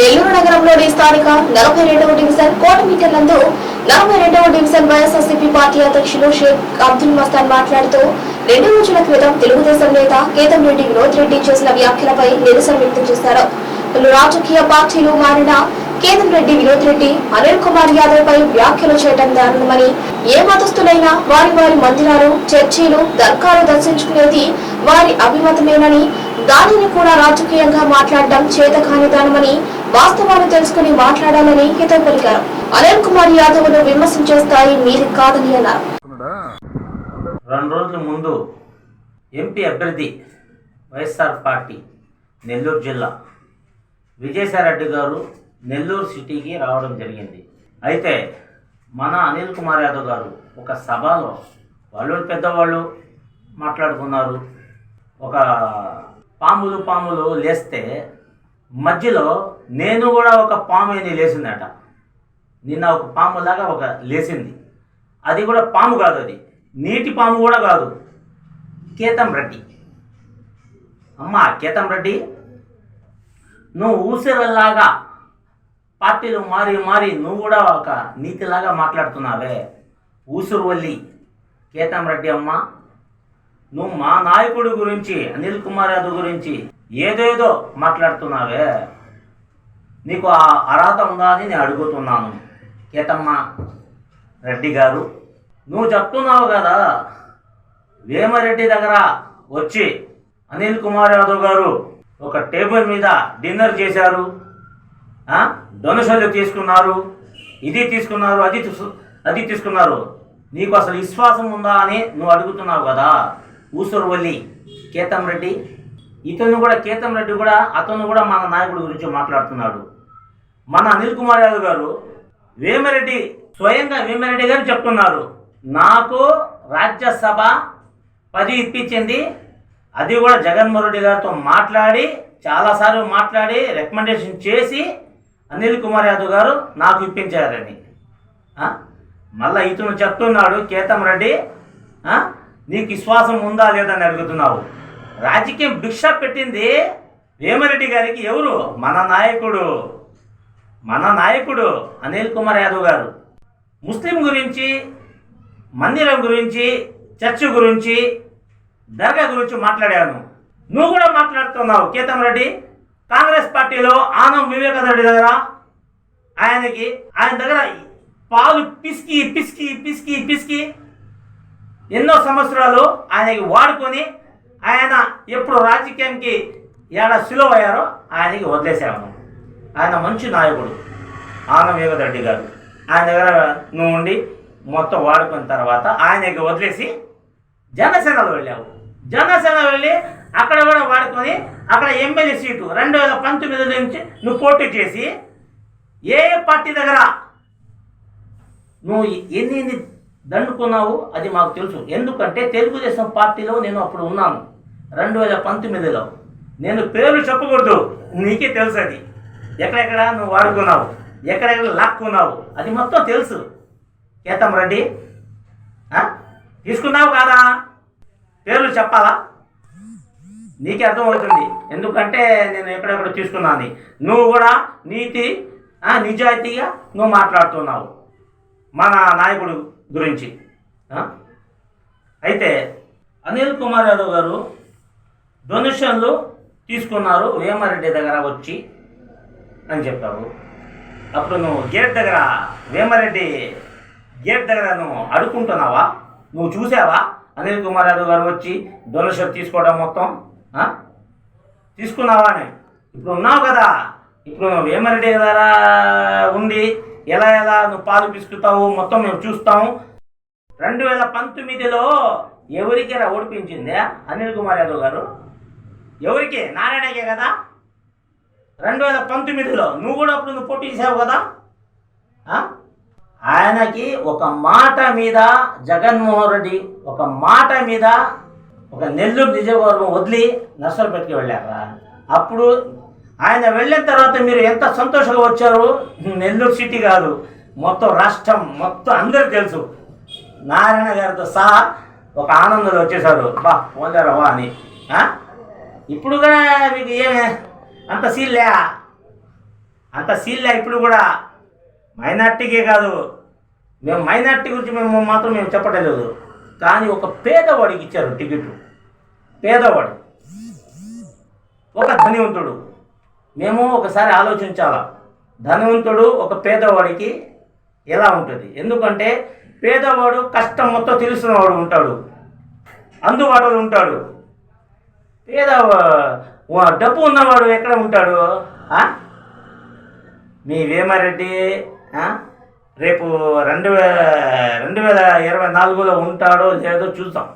నెల్లూరు నగరంలోని స్థానిక నలభై రెండవ డివిజన్ కోట మీటర్లందు నలభై రెండవ డివిజన్ వైఎస్ఆర్సీపీ పార్టీ అధ్యక్షులు షేక్ అబ్దుల్ మస్తాన్ మాట్లాడుతూ రెండు రోజుల క్రితం తెలుగుదేశం నేత కేతం రెడ్డి వినోద్ రెడ్డి చేసిన వ్యాఖ్యలపై నిరసన వ్యక్తం చేశారు. పలు రాజకీయ పార్టీలు మారిన కేతం రెడ్డి వినోద్ రెడ్డి అనిల్ కుమార్ యాదవ్ పై వ్యాఖ్యలు చేయడం దారుణమని ఏ మతస్థులైనా వారి వారి మందిరాలు చర్చీలు దర్గాలు దర్శించుకునేది వారి అభిమతమేనని దానిని కూడా రాజకీయంగా మాట్లాడడం చేతకానిదానమని వాస్తవాలు తెలుసుకుని మాట్లాడాలని హితం పలికారు అనిల్ కుమార్ యాదవ్ను విమర్శించే స్థాయి మీది కాదని అన్నారు. రెండు రోజుల ముందు ఎంపీ అభ్యర్థి వైఎస్ఆర్ పార్టీ నెల్లూరు జిల్లా విజయసాయిరెడ్డి గారు నెల్లూరు సిటీకి రావడం జరిగింది. అయితే మన అనిల్ కుమార్ యాదవ్ గారు ఒక సభలో వాళ్ళు పెద్దవాళ్ళు మాట్లాడుకున్నారు. ఒక పాములు పాములు లేస్తే మధ్యలో నేను కూడా ఒక పాము అని లేచిందట. నిన్న ఒక పాములాగా ఒక లేచింది. అది కూడా పాము కాదు అది. నీటి పాము కూడా కాదు. కేతం రెడ్డి. అమ్మా కేతం రెడ్డి నువ్వు ఊసిరల్లాగా పార్టీలు మారి మారి నువ్వు కూడా ఒక నీతిలాగా మాట్లాడుతున్నావే. ఊసురు వల్లి. కేతం రెడ్డి అమ్మ నువ్వు మా నాయకుడి గురించి అనిల్ కుమార్ యాదవ్ గురించి ఏదేదో మాట్లాడుతున్నావే. నీకు ఆ అర్హత ఉందా అని నేను అడుగుతున్నాను. కేతమ్మ రెడ్డి గారు నువ్వు చెప్తున్నావు కదా వేమరెడ్డి దగ్గర వచ్చి అనిల్ కుమార్ యాదవ్ గారు ఒక టేబుల్ మీద డిన్నర్ చేశారు. డొనేషన్లు తీసుకున్నారు. ఇది తీసుకున్నారు అది అది తీసుకున్నారు. నీకు అసలు విశ్వాసం ఉందా అని నువ్వు అడుగుతున్నావు కదా. ఊసూరువల్లి కేతం రెడ్డి ఇతను కూడా కేతం రెడ్డి కూడా అతను కూడా మన నాయకుడి గురించి మాట్లాడుతున్నాడు. మన అనిల్ కుమార్ యాదవ్ గారు వేమిరెడ్డి స్వయంగా వేమిరెడ్డి గారు చెప్తున్నారు నాకు రాజ్యసభ పది ఇప్పించింది. అది కూడా జగన్మోహన్ రెడ్డి గారితో మాట్లాడి చాలాసార్లు మాట్లాడి రికమెండేషన్ చేసి అనిల్ కుమార్ యాదవ్ గారు నాకు ఇప్పించారని. మళ్ళీ ఇతను చెప్తున్నాడు కేతం రెడ్డి నీకు విశ్వాసం ఉందా లేదా అని అడుగుతున్నావు. రాజకీయం భిక్ష పెట్టింది వేమరెడ్డి గారికి ఎవరు? మన నాయకుడు. మన నాయకుడు అనిల్ కుమార్ యాదవ్ గారు. ముస్లిం గురించి మందిరం గురించి చర్చ్ గురించి దర్గా గురించి మాట్లాడాను. నువ్వు కూడా మాట్లాడుతున్నావు కేతం రెడ్డి కాంగ్రెస్ పార్టీలో ఆనం వివేకానంద రెడ్డి దగ్గర ఆయనకి ఆయన దగ్గర పాలు పిసికి పిసికి పిసికి పిసికి ఎన్నో సంవత్సరాలు ఆయనకి వాడుకొని ఆయన ఎప్పుడు రాజకీయానికి ఏడ సులువు అయ్యారో ఆయనకి వదిలేసాము ఆయన మంచి నాయకుడు. ఆనం రెడ్డి గారు. ఆయన దగ్గర నువ్వు ఉండి మొత్తం వాడుకున్న తర్వాత ఆయనకి వదిలేసి జనసేనలో వెళ్ళావు. జనసేన వెళ్ళి అక్కడ కూడా వాడుకొని అక్కడ ఎమ్మెల్యే సీటు రెండు వేల పంతొమ్మిది నుంచి నువ్వు పోటీ చేసి ఏ పార్టీ దగ్గర నువ్వు ఎన్ని ఎన్ని దండుకున్నావు అది మాకు తెలుసు. ఎందుకంటే తెలుగుదేశం పార్టీలో నేను అప్పుడు ఉన్నాను. రెండు వేల పంతొమ్మిదిలో. నేను పేర్లు చెప్పకూడదు. నీకే తెలుసు అది. ఎక్కడెక్కడ నువ్వు వాడుకున్నావు? ఎక్కడెక్కడ లాక్కున్నావు? అది మొత్తం తెలుసు. కేతం రెడ్డి తీసుకున్నావు కాదా? పేర్లు చెప్పాలా? నీకే అర్థమవుతుంది. ఎందుకంటే నేను ఎక్కడెక్కడ తీసుకున్నాను. నువ్వు కూడా నీతి నిజాయితీగా నువ్వు మాట్లాడుతున్నావు. మన నాయకుడు గురించి. అయితే అనిల్ కుమార్ యాదవ్ గారు డొనేషన్లు తీసుకున్నారు వేమారెడ్డి దగ్గర వచ్చి అని చెప్పావు అప్పుడు నువ్వు గేట్ దగ్గర వేమారెడ్డి గేట్ దగ్గర నువ్వు అడుక్కుంటున్నావా? నువ్వు చూసావా? అనిల్ కుమార్ యాదవ్ గారు వచ్చి డొనేషన్ తీసుకోవడం మొత్తం తీసుకున్నావా అని. ఇప్పుడు ఉన్నావు కదా. ఇప్పుడు వేమారెడ్డి దగ్గర ఉండి ఎలా ఎలా నువ్వు పాలు పిసుకుతావు మొత్తం మేము చూస్తాము రెండు వేల పంతొమ్మిదిలో ఎవరికి రా ఓడిపించిందే అనిల్ కుమార్ యాదవ్ గారు. ఎవరికి? నారాయణకే కదా. రెండు వేల పంతొమ్మిదిలో నువ్వు కూడా అప్పుడు నువ్వు పోటీ చేసావు కదా. ఆయనకి ఒక మాట మీద జగన్మోహన్ రెడ్డి ఒక మాట మీద ఒక నెల్లూరు నిజవర్గం వదిలి నర్సరపేటకి వెళ్ళారా? అప్పుడు ఆయన వెళ్ళిన తర్వాత మీరు ఎంత సంతోషంగా వచ్చారు? నెల్లూరు సిటీ కాదు మొత్తం రాష్ట్రం మొత్తం అందరికి తెలుసు. నారాయణ గారితో సహా ఒక ఆనందంలో వచ్చేసారు బా పోలేరవా అని. ఇప్పుడు కూడా మీకు ఏమే? అంత సీన్లే? అంత సీల్లే ఇప్పుడు కూడా? మైనార్టీకే కాదు. మేము మైనార్టీ గురించి మేము మాత్రం మేము చెప్పడం లేదు. కానీ ఒక పేదవాడికి ఇచ్చారు టికెట్. పేదవాడు. ఒక ధనివంతుడు. మేము ఒకసారి ఆలోచించాలా? ధనవంతుడు ఒక పేదవాడికి ఎలా ఉంటుంది? ఎందుకంటే పేదవాడు కష్టం మొత్తం తెలుసున్నవాడు ఉంటాడు. అందుబాటులో ఉంటాడు. పేద డబ్బు ఉన్నవాడు ఎక్కడ ఉంటాడు? మీ వేమారెడ్డి రేపు రెండు వేల రెండు వేల ఇరవై నాలుగులో ఉంటాడో లేదో చూద్దాం.